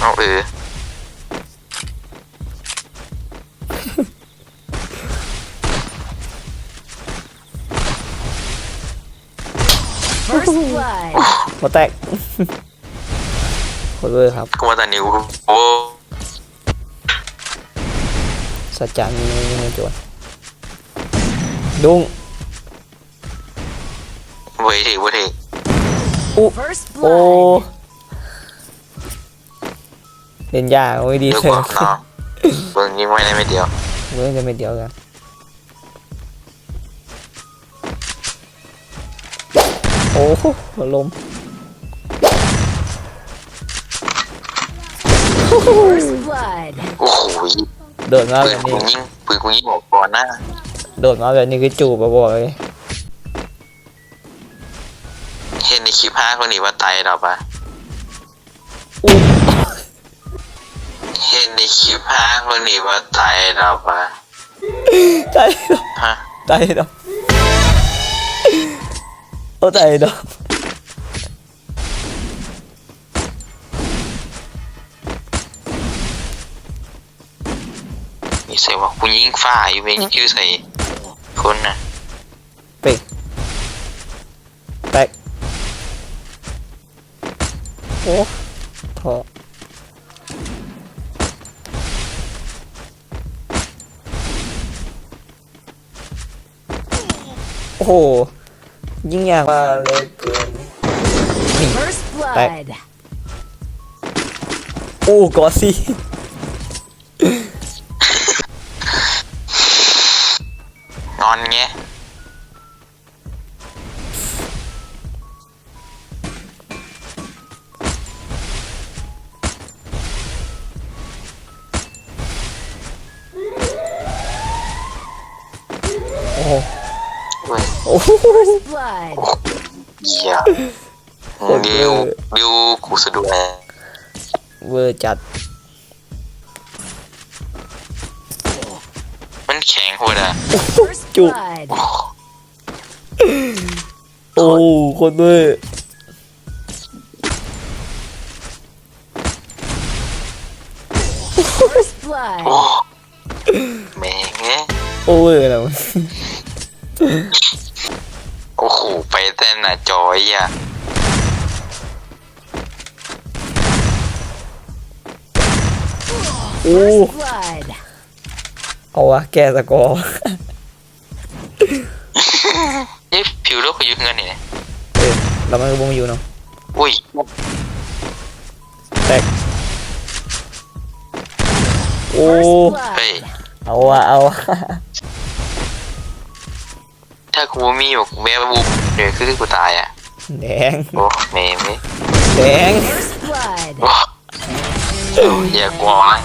เอาเออ First blood. มาแตกขอด้วยครับกูมาแต่นิวโอ้สัจจามีในโจทย์ดุ้งเว้ยทีเว้ยที First โอ้ blood. เล่นยากโอ้ยดีเดี๋ยวเถกอะว่าเนาะเบิ่งยิงไม่ได้ไม่เดียวเว้ยจะไม่เดียวกันโอ้โหหัวลม First blood. โอ้โหโดดมาปืแบนบนี้กูยิงปืนกูยิงออกก่อนหน้าโดดมาแบบนี้คือจูบอะบอกเลยเห็นในคลิปห้าคนนี้ว่าไตเราปะอู้ เห็นในคลิปห้าคนนี้ว่าไตเราปะใจดฮะำใจดำโอ้ใจดมีใส่ว่ากูยิงฝ้าอยู่เป็นชื่อใส่คนน่ะเป็กแตกโอ้ทอ โอ้โห ยิ่งยากมากเลยเกิน First blood. โอ้กอซี่ งอนไงโโอ้โห First blood. เหี้ยดิวดิวกูสะดุ้งเวอร์จัด มันแข็งโหดอะ First Chụp. blood. โอ้โคนเวอร์ First blood. โอ้แม่งเอ้ยโอ้เวอร์แล้ว โอ้โหไปเต้นหน้าจอยอะโอ้ First blood. เอาวะแกสกอร์นี่ผิวโลกกูอยุ่เงินนี่นะเออเรามันก็บงอยู่เนาะอุ้ยแตกโอ้ First เฮ้ย blood. เอาวะเอาวะ ถ้ากูบ่มีอยู่กูแม่บุบเดี๋ยวคือกูตายอะแดงโอ้แม่งเว้ยแดง First blood. โอ้อย่ากลัววะ